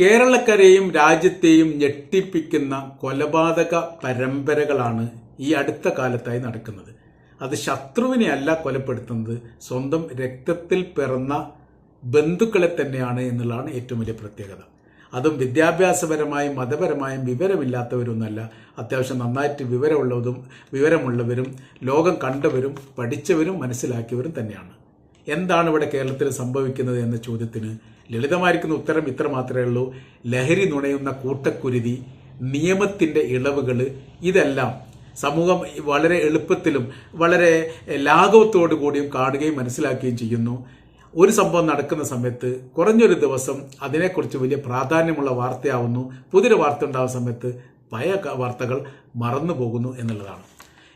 കേരളക്കരയും രാജ്യത്തെയും ഞെട്ടിപ്പിക്കുന്ന കൊലപാതക പരമ്പരകളാണ് ഈ അടുത്ത കാലത്തായി നടക്കുന്നത്. അത് ശത്രുവിനെ അല്ല കൊലപ്പെടുത്തുന്നത് സ്വന്തം രക്തത്തിൽ പിറന്ന ബന്ധുക്കളെ തന്നെയാണ് എന്നുള്ളതാണ് ഏറ്റവും വലിയ പ്രത്യേകത. അതും വിദ്യാഭ്യാസപരമായും മതപരമായും വിവരമില്ലാത്തവരൊന്നല്ല അത്യാവശ്യം നന്നായിട്ട് വിവരമുള്ളതും വിവരമുള്ളവരും ലോകം കണ്ടവരും പഠിച്ചവരും മനസ്സിലാക്കിയവരും തന്നെയാണ്. എന്താണ് ഇവിടെ കേരളത്തിൽ സംഭവിക്കുന്നത് എന്ന ചോദ്യത്തിന് ലളിതമായിരിക്കുന്ന ഉത്തരം ഇത്ര മാത്രമേ ഉള്ളൂ. ലഹരി നുണയുന്ന കൂട്ടക്കുരുതി നിയമത്തിന്റെ ഇളവുകൾ ഇതെല്ലാം സമൂഹം വളരെ എളുപ്പത്തിലും വളരെ ലാഘവത്തോടു കൂടിയും കാണുകയും മനസ്സിലാക്കുകയും ചെയ്യുന്നു. ഒരു സംഭവം നടക്കുന്ന സമയത്ത് കുറഞ്ഞൊരു ദിവസം അതിനെക്കുറിച്ച് വലിയ പ്രാധാന്യമുള്ള വാർത്തയാവുന്നു. പുതിയൊരു വാർത്ത ഉണ്ടാകുന്ന സമയത്ത് പഴയ വാർത്തകൾ മറന്നു പോകുന്നു എന്നുള്ളതാണ്.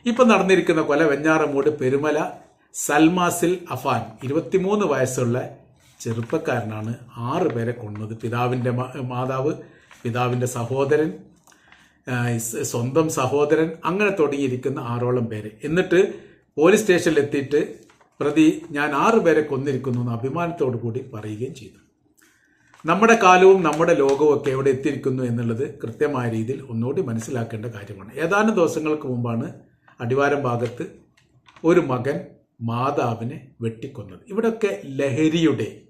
ഇപ്പം നടന്നിരിക്കുന്ന കൊല വെഞ്ഞാറമൂട് പെരുമല സൽമാസിൽ അഫാൻ ഇരുപത്തിമൂന്ന് വയസ്സുള്ള ചെറുപ്പക്കാരനാണ് ആറ് പേരെ കൊന്നത്. പിതാവിന്റെ മാതാവ് പിതാവിന്റെ സഹോദരൻ സ്വന്തം സഹോദരൻ അങ്ങനെ തുടങ്ങിയിരിക്കുന്ന ആറോളം പേര്. എന്നിട്ട് പോലീസ് സ്റ്റേഷനിൽ എത്തിയിട്ട് പ്രതി ഞാൻ ആറ് പേരെ കൊന്നിരിക്കുന്നു എന്ന് അഭിമാനത്തോടു കൂടി പറയുകയും ചെയ്തു. നമ്മുടെ കാലവും നമ്മുടെ ലോകവും ഒക്കെ എവിടെ എത്തിയിരിക്കുന്നു എന്നുള്ളത് കൃത്യമായ രീതിയിൽ ഒന്നുകൂടി മനസ്സിലാക്കേണ്ട കാര്യമാണ്. ഏതാനും ദിവസങ്ങൾക്ക് മുമ്പാണ് അടിവാരം ഭാഗത്ത് ഒരു മകൻ മാതാവിനെ വെട്ടിക്കൊന്നത്. ഇവിടൊക്കെ ലഹരിയുടെ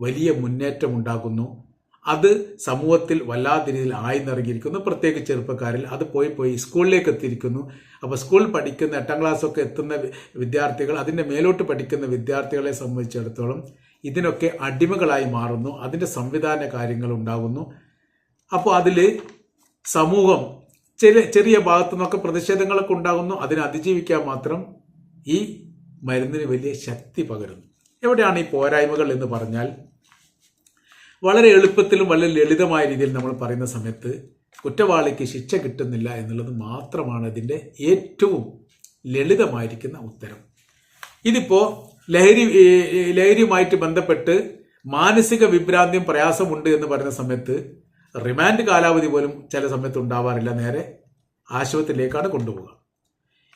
വലിയ മുന്നേറ്റം ഉണ്ടാകുന്നു അത് സമൂഹത്തിൽ വല്ലാത്ത രീതിയിൽ ആയി നിറങ്ങിയിരിക്കുന്നു പ്രത്യേകിച്ച് ചെറുപ്പക്കാരിൽ അത് പോയി പോയി സ്കൂളിലേക്ക് എത്തിയിരിക്കുന്നു. അപ്പോൾ സ്കൂൾ പഠിക്കുന്ന എട്ടാം ക്ലാസ്സൊക്കെ എത്തുന്ന വിദ്യാർത്ഥികൾ അതിന്റെ മേലോട്ട് പഠിക്കുന്ന വിദ്യാർത്ഥികളെ സംബന്ധിച്ചിടത്തോളം ഇതിനൊക്കെ അടിമകളായി മാറുന്നു. അതിന്റെ സംവിധാന കാര്യങ്ങൾ ഉണ്ടാകുന്നു. അപ്പോൾ അതിൽ സമൂഹം ചെറിയ ചെറിയ ഭാഗത്തു നിന്നൊക്കെ പ്രതിഷേധങ്ങളൊക്കെ ഉണ്ടാകുന്നു. അതിനെ അതിജീവിക്കാൻ മാത്രം ഈ മരുന്നിന് വലിയ ശക്തി പകരുന്നു. എവിടെയാണ് ഈ പോരായ്മകൾ എന്ന് പറഞ്ഞാൽ വളരെ എളുപ്പത്തിലും വളരെ ലളിതമായ രീതിയിൽ നമ്മൾ പറയുന്ന സമയത്ത് കുറ്റവാളിക്ക് ശിക്ഷ കിട്ടുന്നില്ല എന്നുള്ളത് മാത്രമാണ് ഇതിന്റെ ഏറ്റവും ലളിതമായിരിക്കുന്ന ഉത്തരം. ഇതിപ്പോ ലഹരി ലഹരിയുമായിട്ട് ബന്ധപ്പെട്ട് മാനസിക വിഭ്രാന്തിയും പ്രയാസമുണ്ട് എന്ന് പറയുന്ന സമയത്ത് റിമാൻഡ് കാലാവധി പോലും ചില സമയത്ത് ഉണ്ടാവാറില്ല. നേരെ ആശുപത്രിയിലേക്കാണ് കൊണ്ടുപോകുക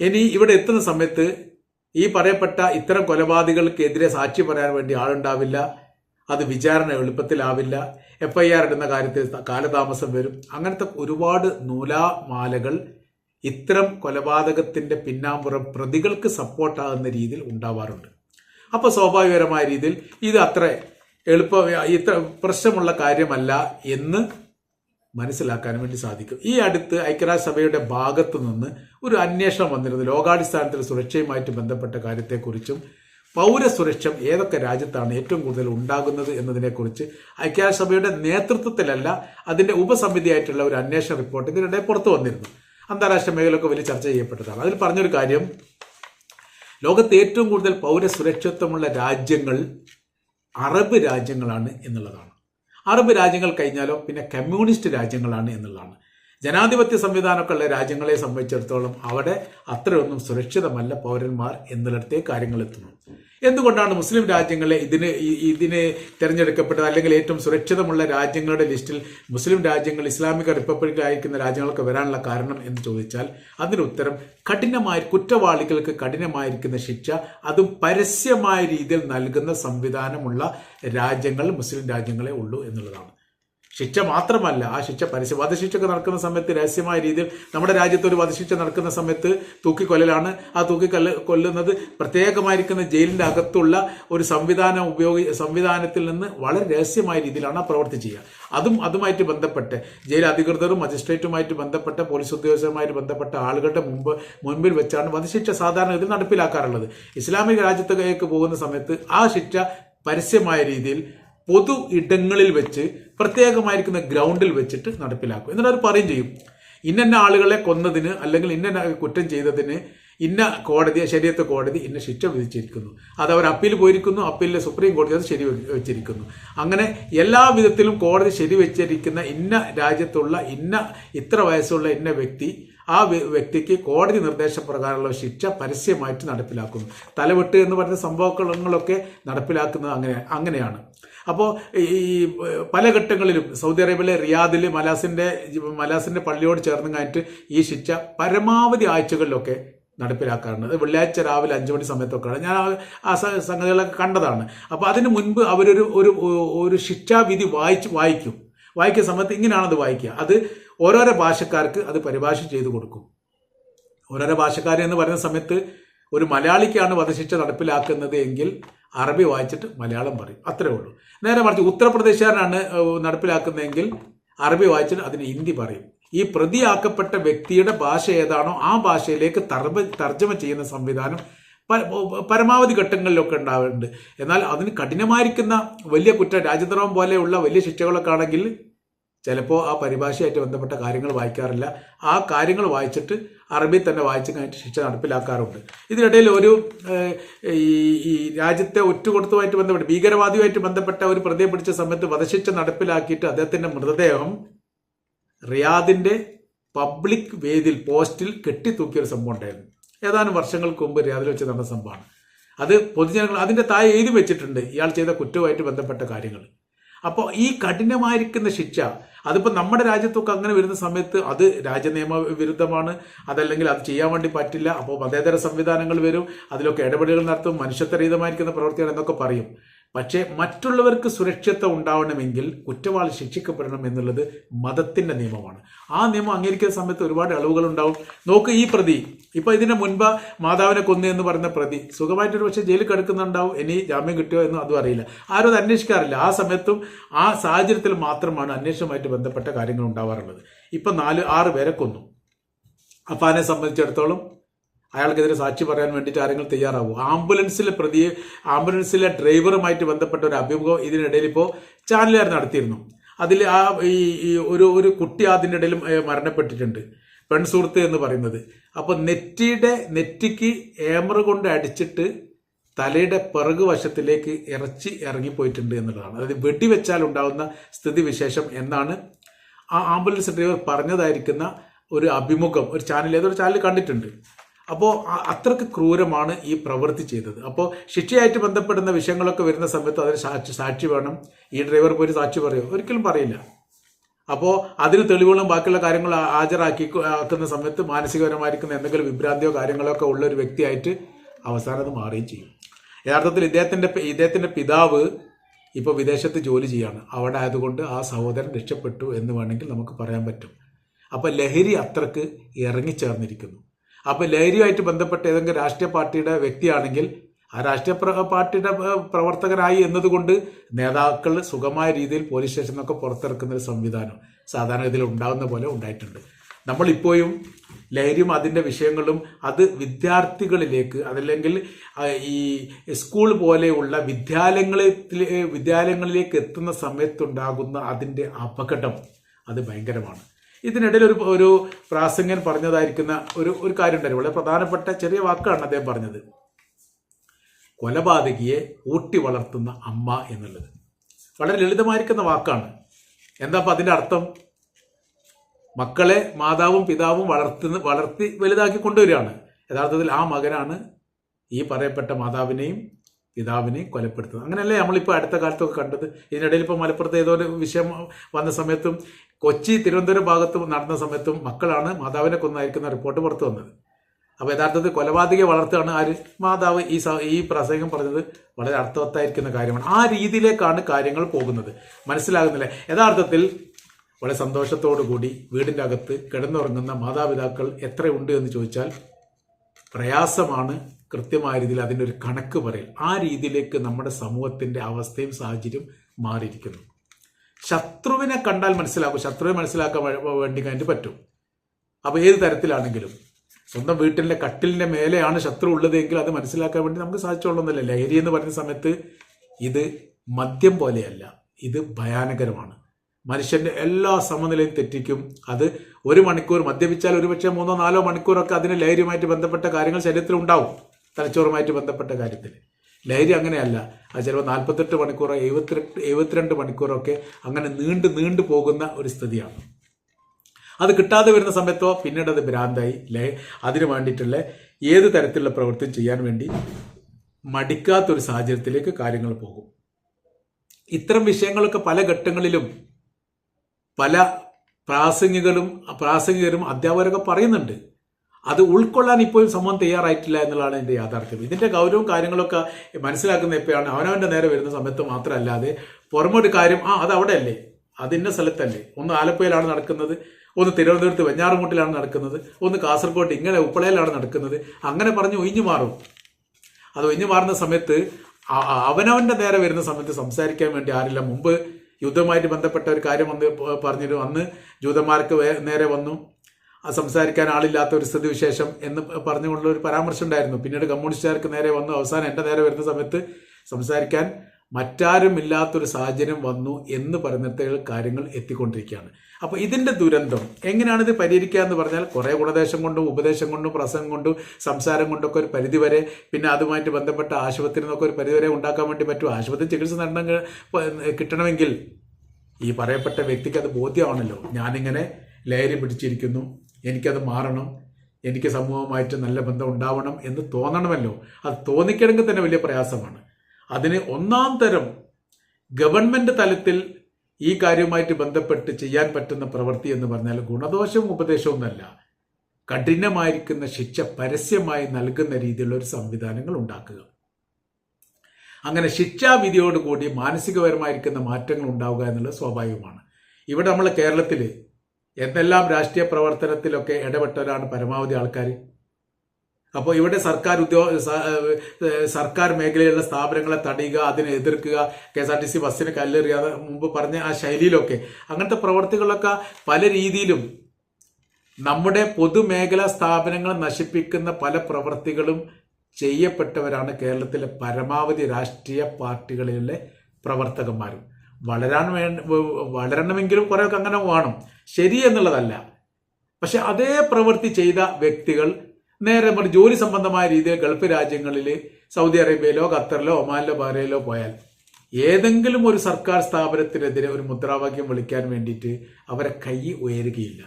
ഇനി ഇവിടെ എത്തുന്ന സമയത്ത് ഈ പറയപ്പെട്ട ഇത്തരം കൊലപാതകങ്ങൾക്കെതിരെ സാക്ഷി പറയാൻ വേണ്ടി ആളുണ്ടാവില്ല. അത് വിചാരണ എളുപ്പത്തിലാവില്ല. എഫ് ഐ ആർ ഇടുന്ന കാര്യത്തിൽ കാലതാമസം വരും. അങ്ങനത്തെ ഒരുപാട് നൂലാമാലകൾ ഇത്തരം കൊലപാതകത്തിന്റെ പിന്നാമ്പുറം പ്രതികൾക്ക് സപ്പോർട്ടാകുന്ന രീതിയിൽ ഉണ്ടാവാറുണ്ട്. അപ്പോൾ സ്വാഭാവികപരമായ രീതിയിൽ ഇത് അത്ര എളുപ്പ ഇത്ര പ്രശ്നമുള്ള കാര്യമല്ല എന്ന് മനസ്സിലാക്കാൻ വേണ്ടി സാധിക്കും. ഈ അടുത്ത് ഐക്യരാഷ്ട്രസഭയുടെ ഭാഗത്തു നിന്ന് ഒരു അന്വേഷണം വന്നിരുന്നു. ലോകാടിസ്ഥാനത്തിൽ സുരക്ഷയുമായിട്ട് ബന്ധപ്പെട്ട കാര്യത്തെക്കുറിച്ചും പൗരസുരക്ഷ ഏതൊക്കെ രാജ്യത്താണ് ഏറ്റവും കൂടുതൽ ഉണ്ടാകുന്നത് എന്നതിനെക്കുറിച്ച് ഐക്യരാഷ്ട്രസഭയുടെ നേതൃത്വത്തിലല്ല അതിന്റെ ഉപസമിതിയായിട്ടുള്ള ഒരു അന്വേഷണ റിപ്പോർട്ട് ഇതിനിടെ പുറത്തു വന്നിരുന്നു. അന്താരാഷ്ട്ര മേഖലയൊക്കെ വലിയ ചർച്ച ചെയ്യപ്പെട്ടതാണ്. അതിൽ പറഞ്ഞൊരു കാര്യം ലോകത്ത് ഏറ്റവും കൂടുതൽ പൗരസുരക്ഷിത്വമുള്ള രാജ്യങ്ങൾ അറബ് രാജ്യങ്ങളാണ് എന്നുള്ളതാണ്. അറബ് രാജ്യങ്ങൾ കഴിഞ്ഞാലോ പിന്നെ കമ്മ്യൂണിസ്റ്റ് രാജ്യങ്ങളാണ് എന്നുള്ളതാണ്. ജനാധിപത്യ സംവിധാനമൊക്കെ ഉള്ള രാജ്യങ്ങളെ സംബന്ധിച്ചിടത്തോളം അവിടെ അത്രയൊന്നും സുരക്ഷിതമല്ല പൗരന്മാർ എന്നിടത്തെ കാര്യങ്ങൾ എത്തുന്നു എന്തുകൊണ്ടാണ് മുസ്ലിം രാജ്യങ്ങളെ ഇതിനെ ഇതിന് തിരഞ്ഞെടുക്കപ്പെട്ടത്? അല്ലെങ്കിൽ ഏറ്റവും സുരക്ഷിതമുള്ള രാജ്യങ്ങളുടെ ലിസ്റ്റിൽ മുസ്ലിം രാജ്യങ്ങൾ ഇസ്ലാമിക റിപ്പബ്ലിക് അയക്കുന്ന രാജ്യങ്ങൾക്ക് വരാനുള്ള കാരണം എന്ന് ചോദിച്ചാൽ അതിന് ഉത്തരം കഠിനമായ കുറ്റവാളികൾക്ക് കഠിനമായിരിക്കുന്ന ശിക്ഷ അതും പരസ്യമായ രീതിയിൽ നൽകുന്ന സംവിധാനമുള്ള രാജ്യങ്ങൾ മുസ്ലിം രാജ്യങ്ങളെ ഉള്ളൂ എന്നുള്ളതാണ്. ശിക്ഷ മാത്രമല്ല ആ ശിക്ഷ പരസ്യ വധശിക്ഷയൊക്കെ നടക്കുന്ന സമയത്ത് രഹസ്യമായ രീതിയിൽ നമ്മുടെ രാജ്യത്ത് ഒരു വധശിക്ഷ നടക്കുന്ന സമയത്ത് തൂക്കിക്കൊല്ലലാണ്. ആ തൂക്കിക്കൊല്ല കൊല്ലുന്നത് പ്രത്യേകമായിരിക്കുന്ന ജയിലിന്റെ അകത്തുള്ള ഒരു സംവിധാനം ഉപയോഗി സംവിധാനത്തിൽ നിന്ന് വളരെ രഹസ്യമായ രീതിയിലാണ് ആ പ്രവർത്തി ചെയ്യുക. അതും അതുമായിട്ട് ബന്ധപ്പെട്ട് ജയിൽ അധികൃതരും മജിസ്ട്രേറ്റുമായിട്ട് ബന്ധപ്പെട്ട പോലീസ് ഉദ്യോഗസ്ഥരുമായിട്ട് ബന്ധപ്പെട്ട ആളുകളുടെ മുമ്പ് മുൻപിൽ വെച്ചാണ് വധശിക്ഷ സാധാരണ ഇതിൽ നടപ്പിലാക്കാറുള്ളത്. ഇസ്ലാമിക രാജ്യത്തേക്ക് പോകുന്ന സമയത്ത് ആ ശിക്ഷ പരസ്യമായ രീതിയിൽ പൊതു ഇടങ്ങളിൽ വെച്ച് പ്രത്യേകമായിരിക്കുന്ന ഗ്രൗണ്ടിൽ വെച്ചിട്ട് നടപ്പിലാക്കും. എന്നിട്ട് അവർ പറയും ചെയ്യും ഇന്ന ആളുകളെ കൊന്നതിന് അല്ലെങ്കിൽ ഇന്ന കുറ്റം ചെയ്തതിന് ഇന്ന കോടതി ശരീരത്തെ കോടതി ഇന്ന ശിക്ഷ വിധിച്ചിരിക്കുന്നു. അത് അവർ അപ്പീൽ പോയിരിക്കുന്നു അപ്പീലിലെ സുപ്രീം കോടതി അത് ശരി വെച്ചിരിക്കുന്നു. അങ്ങനെ എല്ലാ വിധത്തിലും കോടതി ശരിവെച്ചിരിക്കുന്ന ഇന്ന രാജ്യത്തുള്ള ഇന്ന ഇത്ര വയസ്സുള്ള ഇന്ന വ്യക്തി ആ വ്യക്തിക്ക് കോടതി നിർദ്ദേശപ്രകാരമുള്ള ശിക്ഷ പരസ്യമായിട്ട് നടപ്പിലാക്കുന്നു. തലവെട്ട് എന്ന് പറയുന്ന സംഭവങ്ങളൊക്കെ നടപ്പിലാക്കുന്നത് അങ്ങനെ അങ്ങനെയാണ്. അപ്പോൾ ഈ പല ഘട്ടങ്ങളിലും സൗദി അറേബ്യയിലെ റിയാദിൽ മലാസിന്റെ മലാസിന്റെ പള്ളിയോട് ചേർന്ന് കഴിഞ്ഞിട്ട് ഈ ശിക്ഷ പരമാവധി ആഴ്ചകളിലൊക്കെ നടപ്പിലാക്കാറുണ്ട്. വെള്ളിയാഴ്ച രാവിലെ അഞ്ചു മണി സമയത്തൊക്കെയാണ്. ഞാൻ ആ- സംഗതികളൊക്കെ കണ്ടതാണ്. അപ്പോൾ അതിന് മുൻപ് അവരൊരു ഒരു ഒരു ശിക്ഷാവിധി വായിച്ച് വായിക്കും. വായിക്കുന്ന സമയത്ത് ഇങ്ങനെയാണത് വായിക്കുക. അത് ഓരോരോ ഭാഷക്കാർക്ക് അത് പരിഭാഷ ചെയ്തു കൊടുക്കും. ഓരോരോ ഭാഷക്കാർ എന്ന് പറയുന്ന സമയത്ത് ഒരു മലയാളിക്കാണ് വധശിക്ഷ നടപ്പിലാക്കുന്നത് എങ്കിൽ അറബി വായിച്ചിട്ട് മലയാളം പറയും. അത്രേ ഉള്ളൂ. നേരെ മറിച്ച് ഉത്തർപ്രദേശുകാരനാണ് നടപ്പിലാക്കുന്നതെങ്കിൽ അറബി വായിച്ചിട്ട് അതിന് ഹിന്ദി പറയും. ഈ പ്രതിയാക്കപ്പെട്ട വ്യക്തിയുടെ ഭാഷ ഏതാണോ ആ ഭാഷയിലേക്ക് തർബ തർജമ ചെയ്യുന്ന സംവിധാനം പരമാവധി ഘട്ടങ്ങളിലൊക്കെ ഉണ്ടാവുന്നുണ്ട്. എന്നാൽ അതിന് കഠിനമായിരിക്കുന്ന വലിയ കുറ്റം രാജ്യദ്രോഹം പോലെയുള്ള വലിയ ശിക്ഷകളൊക്കെ ആണെങ്കിൽ ചിലപ്പോൾ ആ പരിഭാഷയായിട്ട് ബന്ധപ്പെട്ട കാര്യങ്ങൾ വായിക്കാറില്ല. ആ കാര്യങ്ങൾ വായിച്ചിട്ട് അറബി തന്നെ വായിച്ച് കഴിഞ്ഞിട്ട് ശിക്ഷ നടപ്പിലാക്കാറുണ്ട്. ഇതിനിടയിൽ ഒരു ഈ രാജ്യത്തെ ഒറ്റുകൊടുത്തുമായിട്ട് ബന്ധപ്പെട്ട് ഭീകരവാദിയുമായിട്ട് ബന്ധപ്പെട്ട ഒരു പ്രതിയെ പിടിച്ച സമയത്ത് വധശിക്ഷ നടപ്പിലാക്കിയിട്ട് അദ്ദേഹത്തിന്റെ മൃതദേഹം റിയാദിന്റെ പബ്ലിക് വേദിയിൽ പോസ്റ്റിൽ കെട്ടിത്തൂക്കിയ ഒരു സംഭവം ഉണ്ടായിരുന്നു. ഏതാനും വർഷങ്ങൾക്ക് മുമ്പ് റിയാദിൽ വെച്ച് നടന്ന സംഭവമാണ്. അത് പൊതുജനങ്ങൾ അതിന്റെ തായ എഴുതി വെച്ചിട്ടുണ്ട് ഇയാൾ ചെയ്ത കുറ്റവുമായിട്ട് ബന്ധപ്പെട്ട കാര്യങ്ങൾ. അപ്പോൾ ഈ കഠിനമായിരിക്കുന്ന ശിക്ഷ അതിപ്പോൾ നമ്മുടെ രാജ്യത്തൊക്കെ അങ്ങനെ വരുന്ന സമയത്ത് അത് രാജ്യനിയമ വിരുദ്ധമാണ് അതല്ലെങ്കിൽ അത് ചെയ്യാൻ വേണ്ടി പറ്റില്ല. അപ്പോൾ മതേതര സംവിധാനങ്ങൾ വരും അതിലൊക്കെ ഇടപെടലുകൾ നടത്തും മനുഷ്യത്വരഹിതമായിരിക്കുന്ന പ്രവർത്തികൾ എന്നൊക്കെ പറയും. പക്ഷേ മറ്റുള്ളവർക്ക് സുരക്ഷിതത്വം ഉണ്ടാവണമെങ്കിൽ കുറ്റവാളി ശിക്ഷിക്കപ്പെടണം എന്നുള്ളത് മതത്തിന്റെ നിയമമാണ്. ആ നിയമം അംഗീകരിക്കുന്ന സമയത്ത് ഒരുപാട് ഇളവുകൾ ഉണ്ടാവും. നോക്ക് ഈ പ്രതി. ഇപ്പൊ ഇതിന്റെ മുൻപ് മാതാവിനെ കൊന്നു എന്ന് പറയുന്ന പ്രതി സുഖമായിട്ടൊരു പക്ഷേ ജയിലിൽ കിടക്കുന്നുണ്ടാവും. ഇനി ജാമ്യം കിട്ടിയോ എന്നും അതും അറിയില്ല. ആരും അത് അന്വേഷിക്കാറില്ല. ആ സമയത്തും ആ സാഹചര്യത്തിൽ മാത്രമാണ് അന്വേഷണവുമായിട്ട് ബന്ധപ്പെട്ട കാര്യങ്ങൾ ഉണ്ടാവാറുള്ളത്. ഇപ്പൊ നാല് ആറ് പേരെ കൊന്നു. അപ്പാനെ സംബന്ധിച്ചിടത്തോളം അയാൾക്കെതിരെ സാക്ഷി പറയാൻ വേണ്ടിയിട്ട് ആരെങ്കിലും തയ്യാറാവും? ആംബുലൻസിലെ പ്രതിയെ ആംബുലൻസിലെ ഡ്രൈവറുമായിട്ട് ബന്ധപ്പെട്ട ഒരു അഭിമുഖം ഇതിനിടയിൽ ഇപ്പോൾ ചാനലുകാർ നടത്തിയിരുന്നു. അതിൽ ആ ഈ ഒരു ഒരു കുട്ടി അതിന്റെ ഇടയിലും മരണപ്പെട്ടിട്ടുണ്ട്. പെൺസുഹൃത്ത് എന്ന് പറയുന്നത്. അപ്പോൾ നെറ്റിയുടെ നെറ്റിക്ക് ഏമർ കൊണ്ട് അടിച്ചിട്ട് തലയുടെ പിറകു വശത്തിലേക്ക് ഇറച്ചി ഇറങ്ങിപ്പോയിട്ടുണ്ട് എന്നുള്ളതാണ്. അതായത് വെടിവെച്ചാൽ ഉണ്ടാകുന്ന സ്ഥിതിവിശേഷം എന്നാണ് ആ ആംബുലൻസ് ഡ്രൈവർ പറഞ്ഞതായിരിക്കുന്ന ഒരു അഭിമുഖം. ഒരു ചാനൽ ഏതൊരു ചാനൽ കണ്ടിട്ടുണ്ട്. അപ്പോൾ അത്രയ്ക്ക് ക്രൂരമാണ് ഈ പ്രവൃത്തി ചെയ്തത്. അപ്പോൾ ശിക്ഷയായിട്ട് ബന്ധപ്പെടുന്ന വിഷയങ്ങളൊക്കെ വരുന്ന സമയത്ത് അതിന് സാക്ഷി സാക്ഷി വേണം. ഈ ഡ്രൈവർ പോയി സാക്ഷി പറയോ? ഒരിക്കലും പറയില്ല. അപ്പോൾ അതിന് തെളിവുകളും ബാക്കിയുള്ള കാര്യങ്ങൾ ഹാജരാക്കി ആക്കുന്ന സമയത്ത് മാനസികപരമായിരിക്കുന്ന എന്തെങ്കിലും വിഭ്രാന്തിയോ കാര്യങ്ങളോ ഒക്കെ ഉള്ള ഒരു വ്യക്തിയായിട്ട് അവസാനം അത് മാറുകയും ചെയ്യും. യഥാർത്ഥത്തിൽ ഇദ്ദേഹത്തിന്റെ ഇദ്ദേഹത്തിന്റെ പിതാവ് ഇപ്പോൾ വിദേശത്ത് ജോലി ചെയ്യാണ്. അവിടെ ആയതുകൊണ്ട് ആ സഹോദരൻ രക്ഷപ്പെട്ടു എന്ന് വേണമെങ്കിൽ നമുക്ക് പറയാൻ പറ്റും. അപ്പോൾ ലഹരി അത്രയ്ക്ക് ഇറങ്ങിച്ചേർന്നിരിക്കുന്നു. അപ്പോൾ ലഹരിയുമായിട്ട് ബന്ധപ്പെട്ട ഏതെങ്കിലും രാഷ്ട്രീയ പാർട്ടിയുടെ വ്യക്തിയാണെങ്കിൽ ആ രാഷ്ട്രീയ പാർട്ടിയുടെ പ്രവർത്തകരായി എന്നതുകൊണ്ട് നേതാക്കൾ സുഖമായ രീതിയിൽ പോലീസ് സ്റ്റേഷനിൽ നിന്നൊക്കെ പുറത്തിറക്കുന്ന ഒരു സംവിധാനം സാധാരണ ഇതിൽ ഉണ്ടാകുന്ന പോലെ ഉണ്ടായിട്ടുണ്ട്. നമ്മളിപ്പോഴും ലഹരിയും അതിന്റെ വിഷയങ്ങളും അത് വിദ്യാർത്ഥികളിലേക്ക് അതല്ലെങ്കിൽ ഈ സ്കൂൾ പോലെയുള്ള വിദ്യാലയങ്ങളിൽ വിദ്യാലയങ്ങളിലേക്ക് എത്തുന്ന സമയത്തുണ്ടാകുന്ന അതിന്റെ അപകടം അത് ഭയങ്കരമാണ്. ഇതിനിടയിൽ ഒരു ഒരു പ്രാസംഗൻ പറഞ്ഞതായിരിക്കുന്ന ഒരു ഒരു കാര്യം ഉണ്ടായിരുന്നു. വളരെ പ്രധാനപ്പെട്ട ചെറിയ വാക്കാണ് അദ്ദേഹം പറഞ്ഞത്. കൊലപാതകിയെ ഊട്ടി വളർത്തുന്ന അമ്മ എന്നുള്ളത്. വളരെ ലളിതമായിരിക്കുന്ന വാക്കാണ്. എന്താ അപ്പം അതിന്റെ അർത്ഥം? മക്കളെ മാതാവും പിതാവും വളർത്തുന്ന വളർത്തി വലുതാക്കി കൊണ്ടുവരികയാണ്. യഥാർത്ഥത്തിൽ ആ മകനാണ് ഈ പറയപ്പെട്ട മാതാവിനെയും പിതാവിനെയും കൊലപ്പെടുത്തുന്നത്. അങ്ങനെയല്ലേ നമ്മളിപ്പോൾ അടുത്ത കാലത്തൊക്കെ കണ്ടത്? ഇതിനിടയിൽ ഇപ്പോൾ മലപ്പുറത്ത് ഏതോ ഒരു വിഷയം വന്ന സമയത്തും കൊച്ചി തിരുവനന്തപുരം ഭാഗത്തും നടന്ന സമയത്തും മക്കളാണ് മാതാവിനെ കൊന്നായിരിക്കുന്ന റിപ്പോർട്ട് പുറത്തു വന്നത്. അപ്പോൾ യഥാർത്ഥത്തിൽ കൊലപാതകയെ വളർത്തുകയാണ് ആര്? മാതാവ് ഈ ഈ പ്രസംഗം പറഞ്ഞത് വളരെ അർത്ഥവത്തായിരിക്കുന്ന കാര്യമാണ്. ആ രീതിയിലേക്കാണ് കാര്യങ്ങൾ പോകുന്നത്. മനസ്സിലാകുന്നില്ല? യഥാർത്ഥത്തിൽ വളരെ സന്തോഷത്തോടു കൂടി വീടിന്റെ അകത്ത് കിടന്നുറങ്ങുന്ന മാതാപിതാക്കൾ എത്രയുണ്ട് എന്ന് ചോദിച്ചാൽ പ്രയാസമാണ് കൃത്യമായ രീതിയിൽ അതിന്റെ ഒരു കണക്ക് പറയൽ. ആ രീതിയിലേക്ക് നമ്മുടെ സമൂഹത്തിന്റെ അവസ്ഥയും സാഹചര്യം മാറിയിരിക്കുന്നു. ശത്രുവിനെ കണ്ടാൽ മനസ്സിലാക്കും. ശത്രുവിനെ മനസ്സിലാക്കാൻ വേണ്ടി കഴിഞ്ഞിട്ട് പറ്റും. അപ്പോൾ ഏത് തരത്തിലാണെങ്കിലും. സ്വന്തം വീട്ടിലെ കട്ടിലിന്റെ മേലെയാണ് ശത്രു ഉള്ളതെങ്കിൽ അത് മനസ്സിലാക്കാൻ വേണ്ടി നമുക്ക് സാധിച്ചോളുന്നില്ല ലഹരി എന്ന് പറയുന്ന സമയത്ത് ഇത് മദ്യം പോലെയല്ല. ഇത് ഭയാനകരമാണ്. മനുഷ്യന്റെ എല്ലാ സമനിലയും തെറ്റിക്കും. അത് ഒരു മണിക്കൂർ മദ്യപിച്ചാൽ ഒരുപക്ഷെ മൂന്നോ നാലോ മണിക്കൂറൊക്കെ അതിന് ലഹരിയുമായിട്ട് ബന്ധപ്പെട്ട കാര്യങ്ങൾ ശരീരത്തിൽ ഉണ്ടാവും തലച്ചോറുമായിട്ട് ബന്ധപ്പെട്ട കാര്യത്തിൽ. ലഹരി അങ്ങനെയല്ല. അത് ചിലപ്പോൾ നാൽപ്പത്തെട്ട് മണിക്കൂറോ എഴുപത്തിരണ്ട് എഴുപത്തിരണ്ട് മണിക്കൂറൊക്കെ അങ്ങനെ നീണ്ട് നീണ്ടു പോകുന്ന ഒരു സ്ഥിതിയാണ്. അത് കിട്ടാതെ വരുന്ന സമയത്തോ പിന്നീട് അത് ഭ്രാന്തായി. ലേ അതിനു വേണ്ടിയിട്ടുള്ള ഏത് തരത്തിലുള്ള പ്രവൃത്തി ചെയ്യാൻ വേണ്ടി മടിക്കാത്തൊരു സാഹചര്യത്തിലേക്ക് കാര്യങ്ങൾ പോകും. ഇത്തരം വിഷയങ്ങളൊക്കെ പല ഘട്ടങ്ങളിലും പല പ്രാസംഗികളും പ്രാസംഗികരും അധ്യാപകരൊക്കെ പറയുന്നുണ്ട്. അത് ഉൾക്കൊള്ളാൻ ഇപ്പോഴും സമൂഹം തയ്യാറായിട്ടില്ല എന്നുള്ളതാണ് എന്റെ യാഥാർത്ഥ്യം. ഇതിന്റെ ഗൗരവവും കാര്യങ്ങളൊക്കെ മനസ്സിലാക്കുന്ന എപ്പോഴാണ് അവനവന്റെ നേരെ വരുന്ന സമയത്ത് മാത്രമല്ലാതെ പുറമൊരു കാര്യം ആ അത് അവിടെ അല്ലേ അതിന്റെ സ്ഥലത്തല്ലേ? ഒന്ന് ആലപ്പുഴയിലാണ് നടക്കുന്നത് ഒന്ന് തിരുവനന്തപുരത്ത് വെഞ്ഞാറമൂട്ടിലാണ് നടക്കുന്നത് ഒന്ന് കാസർഗോഡ് ഇങ്ങനെ ഉപ്പളയിലാണ് നടക്കുന്നത്. അങ്ങനെ പറഞ്ഞ് ഒഴിഞ്ഞു മാറും. അത് ഒഴിഞ്ഞു മാറുന്ന സമയത്ത് അ- അ- അവനവന്റെ നേരെ വരുന്ന സമയത്ത് സംസാരിക്കാൻ വേണ്ടി ആരില്ല. മുമ്പ് യുദ്ധമായിട്ട് ബന്ധപ്പെട്ട ഒരു കാര്യം വന്ന് പറഞ്ഞിരുന്നു. അന്ന് ജൂതന്മാർക്ക് നേരെ വന്നു. സംസാരിക്കാൻ ആളില്ലാത്ത ഒരു സ്ഥിതി വിശേഷം എന്ന് പറഞ്ഞുകൊണ്ടുള്ള ഒരു പരാമർശം ഉണ്ടായിരുന്നു. പിന്നീട് കമ്മ്യൂണിസ്റ്റുകാർക്ക് നേരെ വന്നു. അവസാനം എന്റെ നേരെ വരുന്ന സമയത്ത് സംസാരിക്കാൻ മറ്റാരും ഇല്ലാത്തൊരു സാഹചര്യം വന്നു എന്ന് പറയുന്നിടത്തേക്ക് കാര്യങ്ങൾ എത്തിക്കൊണ്ടിരിക്കുകയാണ്. അപ്പോൾ ഇതിന്റെ ദുരന്തം എങ്ങനെയാണ് ഇത് പരിഹരിക്കുക എന്ന് പറഞ്ഞാൽ കുറേ ഗുണദേശം കൊണ്ടും ഉപദേശം കൊണ്ടും പ്രസംഗം കൊണ്ടും സംസാരം കൊണ്ടൊക്കെ ഒരു പരിധി വരെ പിന്നെ അതുമായിട്ട് ബന്ധപ്പെട്ട ആശുപത്രി നിന്നൊക്കെ ഒരു പരിധി വരെ ഉണ്ടാക്കാൻ വേണ്ടി പറ്റും. ആശുപത്രി ചികിത്സ നേടണമെങ്കിൽ കിട്ടണമെങ്കിൽ ഈ പറയപ്പെട്ട വ്യക്തിക്ക് അത് ബോധ്യമാണല്ലോ. ഞാനിങ്ങനെ ലഹരി പിടിച്ചിരിക്കുന്നു. എനിക്കത് മാറണം എനിക്ക് സമൂഹമായിട്ട് നല്ല ബന്ധം ഉണ്ടാവണം എന്ന് തോന്നണമല്ലോ. അത് തോന്നിക്കണമെങ്കിൽ തന്നെ വലിയ പ്രയാസമാണ്. അതിന് ഒന്നാം തരം ഗവൺമെന്റ് തലത്തിൽ ഈ കാര്യവുമായിട്ട് ബന്ധപ്പെട്ട് ചെയ്യാൻ പറ്റുന്ന പ്രവൃത്തി എന്ന് പറഞ്ഞാൽ ഗുണദോഷവും ഉപദേശവും എന്നല്ല. കഠിനമായിരിക്കുന്ന ശിക്ഷ പരസ്യമായി നൽകുന്ന രീതിയിലുള്ള ഒരു സംവിധാനങ്ങൾ ഉണ്ടാക്കുക. അങ്ങനെ ശിക്ഷാവിധിയോടുകൂടി മാനസികപരമായിരിക്കുന്ന മാറ്റങ്ങൾ ഉണ്ടാവുക എന്നുള്ളത് സ്വാഭാവികമാണ്. ഇവിടെ നമ്മൾ കേരളത്തിൽ എന്തെല്ലാം രാഷ്ട്രീയ പ്രവർത്തനത്തിലൊക്കെ ഇടപെട്ടവരാണ് പരമാവധി ആൾക്കാർ അപ്പോൾ ഇവിടെ സർക്കാർ ഉദ്യോഗ സർക്കാർ മേഖലയിലുള്ള സ്ഥാപനങ്ങളെ തടയുക അതിനെ എതിർക്കുക K S R T C ബസ്സിന് കല്ലെറിയാതെ മുമ്പ് പറഞ്ഞ ആ ശൈലിയിലൊക്കെ. അങ്ങനത്തെ പ്രവർത്തികളൊക്കെ പല രീതിയിലും നമ്മുടെ പൊതുമേഖലാ സ്ഥാപനങ്ങൾ നശിപ്പിക്കുന്ന പല പ്രവർത്തികളും ചെയ്യപ്പെട്ടവരാണ് കേരളത്തിലെ പരമാവധി രാഷ്ട്രീയ പാർട്ടികളിലെ പ്രവർത്തകന്മാരും. വളരാൻ വേണ്ട വളരണമെങ്കിലും കുറേയൊക്കെ അങ്ങനെ വേണം. ശരി എന്നുള്ളതല്ല പക്ഷെ അതേ പ്രവൃത്തി ചെയ്ത വ്യക്തികൾ നേരെ നമ്മുടെ ജോലി സംബന്ധമായ രീതിയിൽ ഗൾഫ് രാജ്യങ്ങളിൽ സൗദി അറേബ്യയിലോ ഖത്തറിലോ ഒമാനിലോ ബഹ്റയിലോ പോയാൽ ഏതെങ്കിലും ഒരു സർക്കാർ സ്ഥാപനത്തിനെതിരെ ഒരു മുദ്രാവാക്യം വിളിക്കാൻ വേണ്ടിയിട്ട് അവരെ കൈ ഉയരുകയില്ല.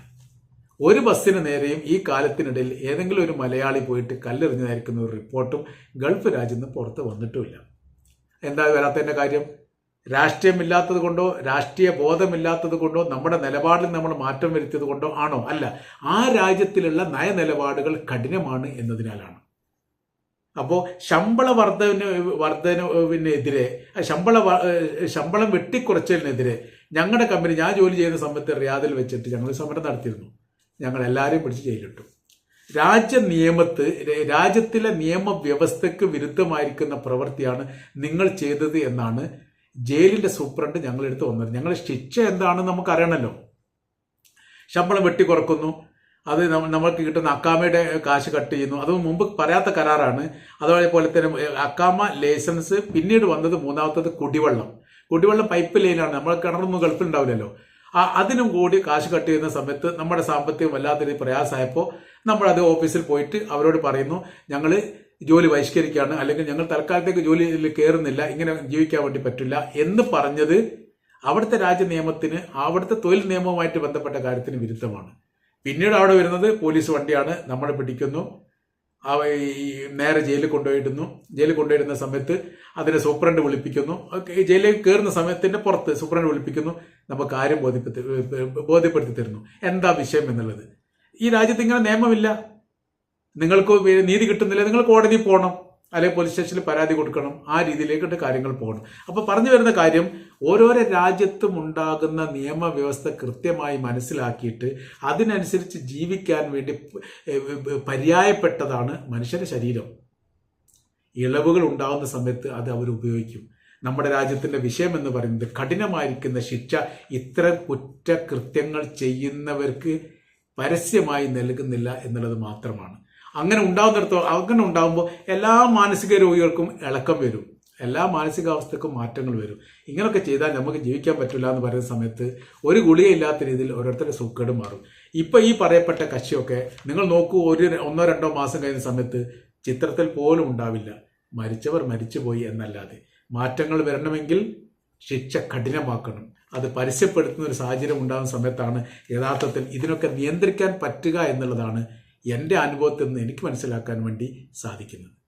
ഒരു ബസ്സിന് നേരെയും ഈ കാലത്തിനിടയിൽ ഏതെങ്കിലും ഒരു മലയാളി പോയിട്ട് കല്ലെറിഞ്ഞതായിരിക്കുന്ന ഒരു റിപ്പോർട്ടും ഗൾഫ് രാജ്യത്ത് പുറത്ത് വന്നിട്ടുമില്ല. എന്താ വരാത്തതിന്റെ കാര്യം? രാഷ്ട്രീയമില്ലാത്തത് കൊണ്ടോ രാഷ്ട്രീയ ബോധമില്ലാത്തത് കൊണ്ടോ നമ്മുടെ നിലപാടിൽ നമ്മൾ മാറ്റം വരുത്തിയത് കൊണ്ടോ ആണോ? അല്ല ആ രാജ്യത്തിലുള്ള നയനിലപാടുകൾ കഠിനമാണ് എന്നതിനാലാണ്. അപ്പോൾ ശമ്പള വർധന വർധനവിനെതിരെ ശമ്പള ശമ്പളം വെട്ടിക്കുറച്ചതിനെതിരെ ഞങ്ങളുടെ കമ്പനി ഞാൻ ജോലി ചെയ്യുന്ന സമയത്ത് റിയാദിൽ വെച്ചിട്ട് ഞങ്ങൾ സമരം നടത്തിയിരുന്നു. ഞങ്ങൾ എല്ലാവരെയും പിടിച്ച് ജയിലിട്ടു. രാജ്യ നിയമത്ത് രാജ്യത്തിലെ നിയമവ്യവസ്ഥയ്ക്ക് വിരുദ്ധമായിരിക്കുന്ന പ്രവൃത്തിയാണ് നിങ്ങൾ ചെയ്തത് എന്നാണ് ജയിലിന്റെ സൂപ്രണ്ട് ഞങ്ങളെടുത്ത് വന്നത്. ഞങ്ങളുടെ ശിക്ഷ എന്താണെന്ന് നമുക്ക് അറിയണമല്ലോ ശമ്പളം വെട്ടിക്കുറക്കുന്നു അത് നമ്മ- നമ്മൾക്ക് കിട്ടുന്ന അക്കാമയുടെ കാശ് കട്ട് ചെയ്യുന്നു. അത് മുമ്പ് പറയാത്ത കരാറാണ്. അതേപോലെ തന്നെ അക്കാമ ലൈസൻസ് പിന്നീട് വന്നത് മൂന്നാമത്തത് കുടിവെള്ളം. കുടിവെള്ളം പൈപ്പ് ലൈനാണ്. നമ്മൾ കിണറൊന്നും ഗൾഫിലുണ്ടാവില്ലല്ലോ. ആ അതിനും കൂടി കാശ് കട്ട് ചെയ്യുന്ന സമയത്ത് നമ്മുടെ സാമ്പത്തികം വല്ലാത്ത രീതി പ്രയാസമായപ്പോൾ നമ്മളത് ഓഫീസിൽ പോയിട്ട് അവരോട് പറയുന്നു ഞങ്ങൾ ജോലി ബഹിഷ്കരിക്കുകയാണ് അല്ലെങ്കിൽ ഞങ്ങൾ തൽക്കാലത്തേക്ക് ജോലിയിൽ കയറുന്നില്ല ഇങ്ങനെ ജീവിക്കാൻ വേണ്ടി പറ്റില്ല എന്ന് പറഞ്ഞത് അവിടുത്തെ രാജ്യ നിയമത്തിന് അവിടുത്തെ തൊഴിൽ നിയമവുമായിട്ട് ബന്ധപ്പെട്ട കാര്യത്തിന് വിരുദ്ധമാണ്. പിന്നീട് അവിടെ വരുന്നത് പോലീസ് വണ്ടിയാണ് നമ്മളെ പിടിക്കുന്നു നേരെ ജയിലിൽ കൊണ്ടുപോയിടുന്നു. ജയിലിൽ കൊണ്ടുപോയിരുന്ന സമയത്ത് അതിനെ സൂപ്രണ്ട് വിളിപ്പിക്കുന്നു. ജയിലിൽ കയറുന്ന സമയത്തിന്റെ പുറത്ത് സൂപ്രണ്ട് വിളിപ്പിക്കുന്നു നമുക്ക് ആരും ബോധ്യപ്പെടുത്തി ബോധ്യപ്പെടുത്തി തരുന്നു. എന്താ വിഷയം എന്നുള്ളത്? ഈ രാജ്യത്ത് ഇങ്ങനെ നിയമമില്ല. നിങ്ങൾക്ക് നീതി കിട്ടുന്നില്ല? നിങ്ങൾ കോടതി പോകണം. അല്ലെങ്കിൽ പോലീസ് സ്റ്റേഷനിൽ പരാതി കൊടുക്കണം. ആ രീതിയിലേക്കിട്ട് കാര്യങ്ങൾ പോകണം. അപ്പൊ പറഞ്ഞു വരുന്ന കാര്യം ഓരോരോ രാജ്യത്തും ഉണ്ടാകുന്ന നിയമവ്യവസ്ഥ കൃത്യമായി മനസ്സിലാക്കിയിട്ട് അതിനനുസരിച്ച് ജീവിക്കാൻ വേണ്ടി പര്യായപ്പെട്ടതാണ് മനുഷ്യന്റെ ശരീരം. ഇളവുകൾ ഉണ്ടാകുന്ന സമയത്ത് അത് അവർ ഉപയോഗിക്കും. നമ്മുടെ രാജ്യത്തിന്റെ വിഷയം എന്ന് പറയുന്നത് കഠിനമായിരിക്കുന്ന ശിക്ഷ ഇത്തരം കുറ്റകൃത്യങ്ങൾ ചെയ്യുന്നവർക്ക് പരസ്യമായി നൽകുന്നില്ല എന്നുള്ളത് മാത്രമാണ്. അങ്ങനെ ഉണ്ടാകുന്നിടത്തോളം അങ്ങനെ ഉണ്ടാകുമ്പോൾ എല്ലാ മാനസിക രോഗികൾക്കും ഇളക്കം വരും. എല്ലാ മാനസികാവസ്ഥക്കും മാറ്റങ്ങൾ വരും. ഇങ്ങനെയൊക്കെ ചെയ്താൽ നമുക്ക് ജീവിക്കാൻ പറ്റില്ല എന്ന് പറയുന്ന സമയത്ത് ഒരു ഗുളികയില്ലാത്ത രീതിയിൽ ഓരോരുത്തരുടെ സുഖേട് മാറും. ഇപ്പോൾ ഈ പറയപ്പെട്ട കക്ഷിയൊക്കെ നിങ്ങൾ നോക്കൂ ഒരു ഒന്നോ രണ്ടോ മാസം കഴിയുന്ന സമയത്ത് ചിത്രത്തിൽ പോലും ഉണ്ടാവില്ല. മരിച്ചവർ മരിച്ചുപോയി എന്നല്ലാതെ. മാറ്റങ്ങൾ വരണമെങ്കിൽ ശിക്ഷ കഠിനമാക്കണം. അത് പരസ്യപ്പെടുത്തുന്ന ഒരു സാഹചര്യം ഉണ്ടാകുന്ന സമയത്താണ് യഥാർത്ഥത്തിൽ ഇതിനൊക്കെ നിയന്ത്രിക്കാൻ പറ്റുക എന്നുള്ളതാണ് എന്റെ അനുഭവത്തിൽ നിന്ന് എനിക്ക് മനസ്സിലാക്കാൻ വേണ്ടി സാധിക്കുന്നത്.